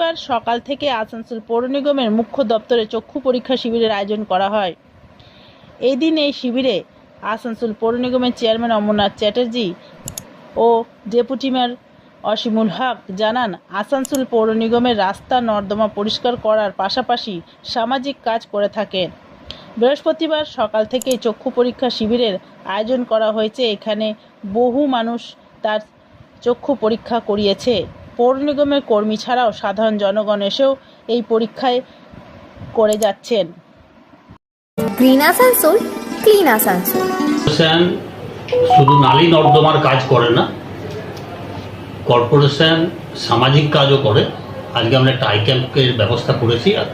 বৃহস্পতিবার সকাল থেকে আসানসোল পৌর নিগমের মুখ্য দপ্তরে চক্ষু পরীক্ষা শিবিরের আয়োজন করা হয়। এই দিন এই শিবিরে আসানসোল পৌর নিগমের চেয়ারম্যান অমরনাথ চ্যাটার্জি ও ডেপুটি মেয়র অসীমুল হক জানান, আসানসোল পৌর নিগমের রাস্তা নর্দমা পরিষ্কার করার পাশাপাশি সামাজিক কাজ করে থাকেন। বৃহস্পতিবার সকাল থেকেই চক্ষু পরীক্ষা শিবিরের আয়োজন করা হয়েছে। এখানে বহু মানুষ তার চক্ষু পরীক্ষা করিয়েছে। পৌর নিগমের কর্মী ছাড়াও সাধারণ জনগণ এসেও এই পরীক্ষায় করে যাচ্ছেন। Green Asansol clean Asansol. শুধু নালী নর্দমার কাজ করে না কর্পোরেশন সামাজিক কাজও করে। আজকে আমরা একটা আই ক্যাম্পের ব্যবস্থা করেছি আর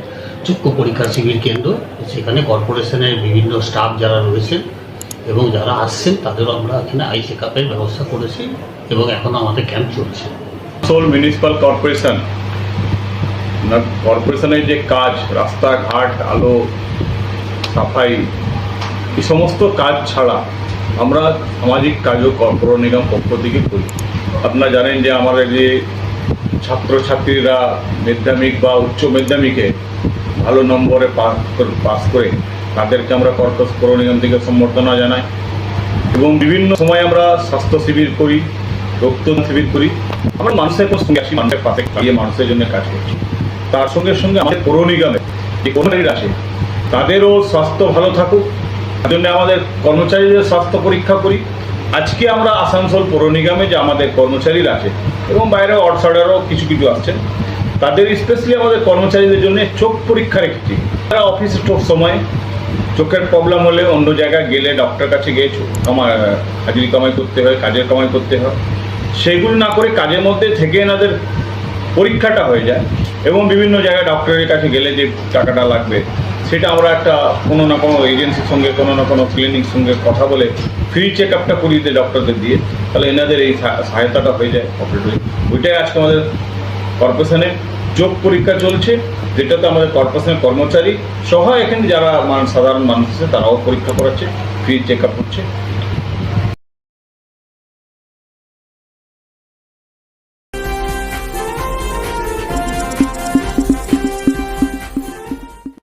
চক্ষু পরীক্ষা শিবির কেন্দ্র। সেখানে কর্পোরেশনের বিভিন্ন স্টাফ যারা রয়েছেন এবং যারা আসছেন তাদেরও আমরা এখানে আই চেক ব্যবস্থা করেছি এবং এখনও আমাদের ক্যাম্প চলছে। সোল মিউনিসিপাল কর্পোরেশন না কর্পোরেশনের যে কাজ, রাস্তাঘাট, আলো, সাফাই, এই সমস্ত কাজ ছাড়া আমরা সামাজিক কাজও কর্পোরেট নিগম পক্ষ থেকে করি। আপনারা জানেন যে আমাদের যে ছাত্রছাত্রীরা মাধ্যমিক বা উচ্চ মাধ্যমিকে ভালো নম্বরে পাস করে- তাদেরকে আমরা কর্পোরেট পৌর নিগম থেকে সম্বর্ধনা জানাই। এবং বিভিন্ন সময় আমরা স্বাস্থ্য শিবির করি। রক্তদান শিবির করি। আমরা মানুষের পর সঙ্গে আসি, মানুষের পাশে দাঁড়িয়ে মানুষের জন্য কাজ করছি। তার সঙ্গে সঙ্গে আমাদের পৌর নিগমে যে কর্মচারীরা আছে, তাদেরও স্বাস্থ্য ভালো থাকুক। তার জন্য আমাদের কর্মচারীদের স্বাস্থ্য পরীক্ষা করি। আজকে আমরা আসানসোল পৌর নিগমে যে আমাদের কর্মচারীরা আছে, এবং বাইরে আউটসাইডারও কিছু কিছু আসছেন, তাদের স্পেশালি আমাদের কর্মচারীদের জন্য চোখ পরীক্ষা রেখেছি তারা অফিসে সময় চোখের প্রবলেম হলে অন্য জায়গায় গেলে ডক্টর কাছে গিয়ে কামাই হাজিরি কামাই করতে হয়, কাজের কামাই করতে হয়। সেগুলো না করে কাজের মধ্যে থেকে এনাদের পরীক্ষাটা হয়ে যায় এবং বিভিন্ন জায়গায় ডক্টরের কাছে গেলে যে টাকাটা লাগবে, সেটা আমরা একটা কোনো না কোনো এজেন্সির সঙ্গে, কোনো না কোনো ক্লিনিক সঙ্গে কথা বলে ফ্রি চেক আপটা করিয়ে দেয় ডক্টরদের দিয়ে, তাহলে এনাদের এই সহায়তাটা হয়ে যায় অপারেটরি ওইটাই আজকে আমাদের কর্পোরেশনে যোগ পরীক্ষা চলছে, যেটাতে আমাদের কর্পোরেশনের কর্মচারী সহ এখানে যারা মান- সাধারণ মানুষ আছে, তারাও পরীক্ষা করাচ্ছে ফ্রি চেক আপ হচ্ছে।